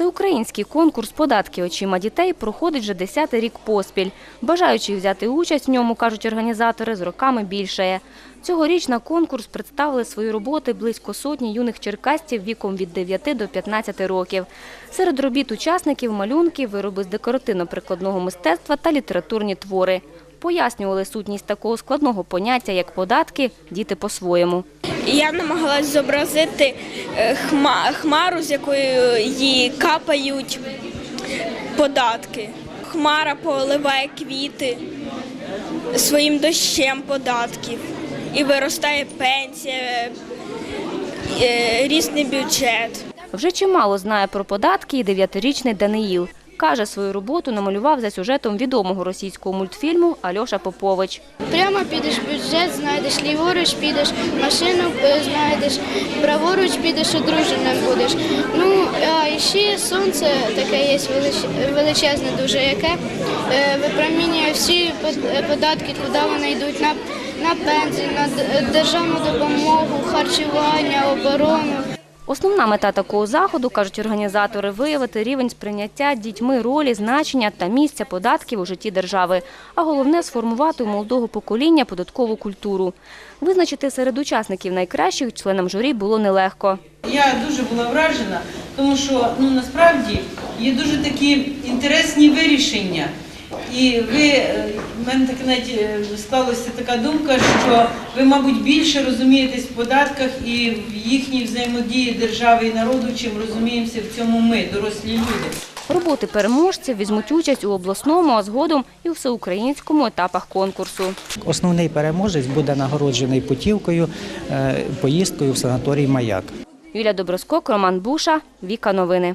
Всеукраїнський конкурс податки очима дітей проходить вже 10-й рік поспіль. Бажаючих взяти участь в ньому, кажуть організатори, з роками більшає. Цьогоріч на конкурс представили свої роботи близько сотні юних черкасців віком від 9 до 15 років. Серед робіт учасників малюнки, вироби з декоративно-прикладного мистецтва та літературні твори. Пояснювали сутність такого складного поняття, як податки, діти по-своєму. Я намагалась зобразити е, хмару, з якої її капають податки. Хмара поливає квіти своїм дощем податків. І виростає пенсія, е, рісний бюджет. Вже чимало знає про податки і дев'ятирічний Даниїл. Каже, свою роботу намалював за сюжетом відомого російського мультфільму Альоша Попович. Прямо підеш в бюджет, знайдеш ліворуч, підеш, машину е, знайдеш, праворуч підеш, одруженим будеш. Ну, а ще сонце таке є величезне дуже, яке е, випромінює всі податки, куди вони йдуть, на, на пенсію, на державну допомогу, харчування, оборону. Основна мета такого заходу, кажуть організатори, виявити рівень сприйняття дітьми ролі, значення та місця податків у житті держави. А головне сформувати у молодого покоління податкову культуру. Визначити серед учасників найкращих членам журі було нелегко. Я дуже була вражена, тому що ну насправді є дуже такі інтересні вирішення. І ви е, в мене так навіть е, склалася така думка, що ви, мабуть, більше розумієтесь в податках і в їхній взаємодії держави і народу, чим розуміємося в цьому ми, дорослі люди. Роботи переможців візьмуть участь у обласному, а згодом і у всеукраїнському етапах конкурсу. Основний переможець буде нагороджений путівкою, е, поїздкою в санаторій Маяк. Юлія Доброскок, Роман Буша, Віка Новини.